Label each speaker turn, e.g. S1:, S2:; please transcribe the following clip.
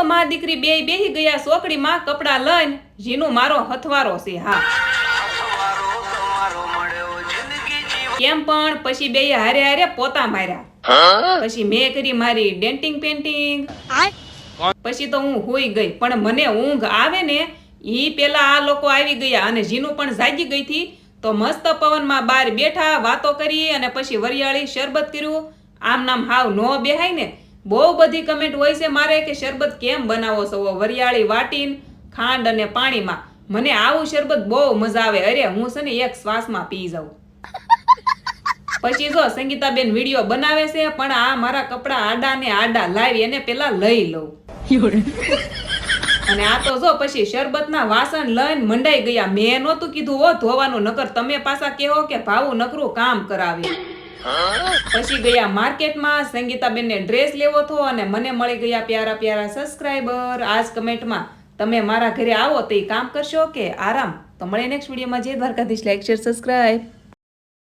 S1: તો માં દીકરી બેય બેહી ગયા, સોકડીમાં કપડાં લઈને જીનું મારો હથવારો છે, હા. કેમ પણ? પછી બે હારે હારે પોતા માર્યા. પછી મેં કરી મારી ડેન્ટિંગ પેન્ટિંગ. પછી તો હું હોઈ ગઈ, પણ મને ઊંઘ આવે ને, ઈ પેલા આ લોકો આવી ગયા અને જીનું પણ જાગી ગઈ થી તો મસ્ત પવનમાં બહાર બેઠા વાતો કરી અને પછી વરિયાળી શરબત કર્યું. આમ નામ હાવ નો બેહાય ને. બહુ બધી કમેન્ટ હોય છે મારે કે શરબત કેમ બનાવો છો? વરિયાળી વાટીન, ખાંડ અને પાણીમાં. મને આવું શરબત બહુ મજા આવે. અરે, હું છે ને એક શ્વાસમાં પી જાઉં. પછી જો સંગીતાબેન વીડિયો બનાવે છે, પણ આ મારા કપડા આડા ને આડા લાવી એને પેલા લઈ લઉં. અને આ તો જો પછી શરબતના વાસણ લઈને મંડાઈ ગયા. મેં નહોતું કીધું, હો, ધોવાનું, નકર તમે પાછા કહો કે ભાવું, નકરું કામ કરાવે પછી ગયા માર્કેટમાં સંગીતાબેનને ડ્રેસ લેવો હતો અને મને મળી ગયા પ્યારા પ્યારા સબસ્ક્રાઈબર આજ કમેન્ટમાં તમે મારા ઘરે આવો તો એ કામ કરશો કે આરામ. તો મળે નેક્સ્ટ વિડીયોમાં જય દ્વારકાધીશ. Like share subscribe